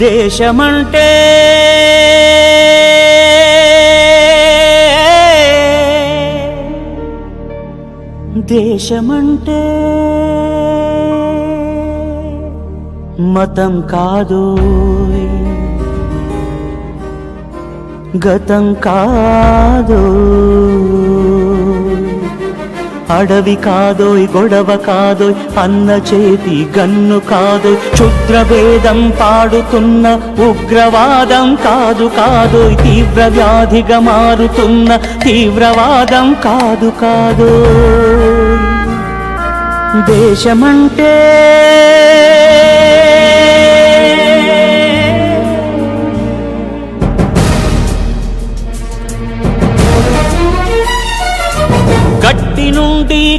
దేశమంటే దేశమంటే మతం కాదు. గతం కాదు. అడవి కాదోయ్ గొడవ కాదోయ్ అన్న చేతి గన్ను కాదోయ్. క్షుద్ర భేదం పాడుతున్న ఉగ్రవాదం కాదు కాదోయ్ తీవ్ర వ్యాధిగా మారుతున్న తీవ్రవాదం కాదు కాదు దేశమంటే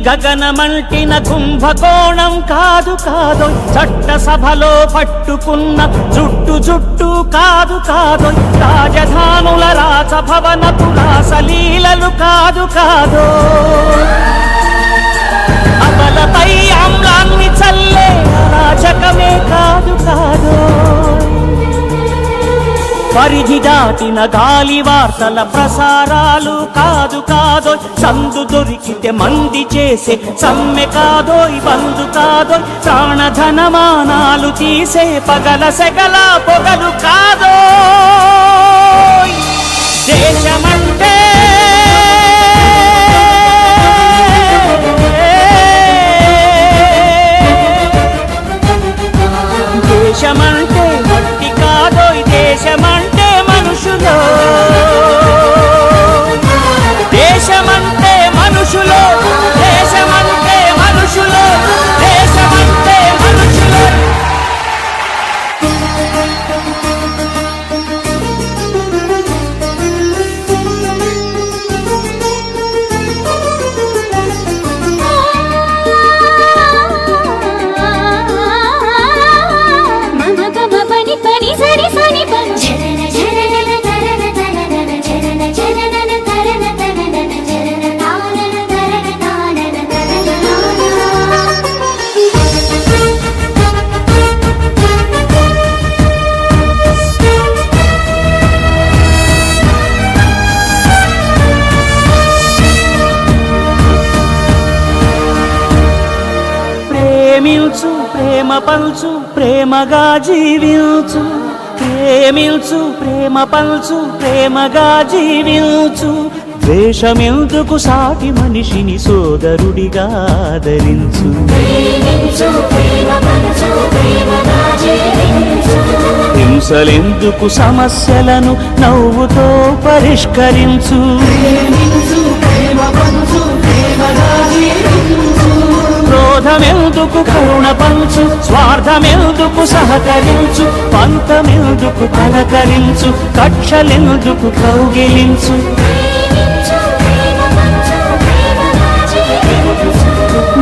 గగనమంటిన కుంభకోణం కాదు కాదు చట్ట సభలో పట్టుకున్న జుట్టు జుట్టు కాదు కాదు రాజధానుల రాజభవనపు రాసలీలలు కాదు కాదో. పరిధి దాటిన గాలి వార్తల ప్రసారాలు కాదు కాదో సందు దొరికితే మంది చేసే సమ్మె కాదోయ్ బంధు కాదోయ్. ప్రాణధనమానాలు తీసే పగల సెగల పొగలు కాదో దేశమ ప్రేమించు ప్రేమ పంచు ప్రేమగా జీవించు ప్రేమించు ప్రేమ పంచు ప్రేమగా జీవించు ద్వేషమెందుకు సాటి మనిషిని సోదరుడిగా ఆదరించు. హింసలెందుకు సమస్యలను నవ్వుతో పరిష్కరించు. క్రోధమెందుకు కరుణ పంచు స్వార్థమెందుకు సహకరించు పంతమెందుకు పలకరించు కక్షలెందుకు కౌగిలించు.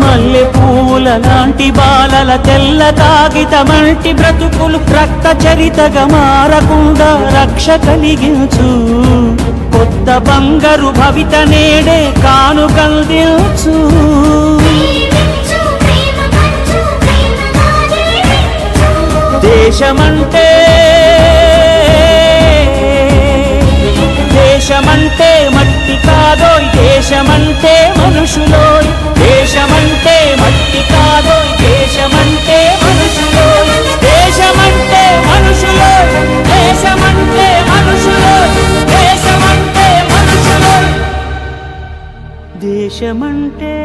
మల్లె పూల లాంటి బాలల తెల్ల తాగితమంటి బ్రతుకులు రక్త చరితగా మారకుండా రక్ష కలిగించు. కొత్త బంగారు భవిత నేడే కానుకందించు దేశమంటే దేశమంటే మట్టి కాదో దేశమంటే మనుషులో దేశమంటే మట్టి కాదో దేశమంటే మనుషులో దేశమంటే మనుషులో దేశమంటే మనుషులో దేశమంటే మనుషులో దేశమంటే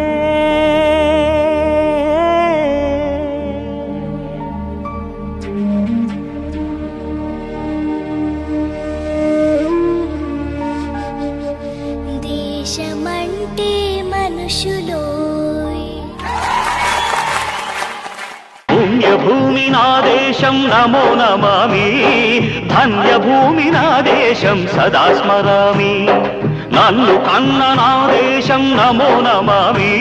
మనుషులోయ్. పుణ్యభూమి నా దేశం నమో నమామి. ధన్యభూమి నా దేశం సదా స్మరామి. నన్ను కన్న నా దేశం నమో నమామి.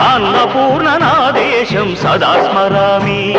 అన్నపూర్ణ నా దేశం సదా స్మరామి.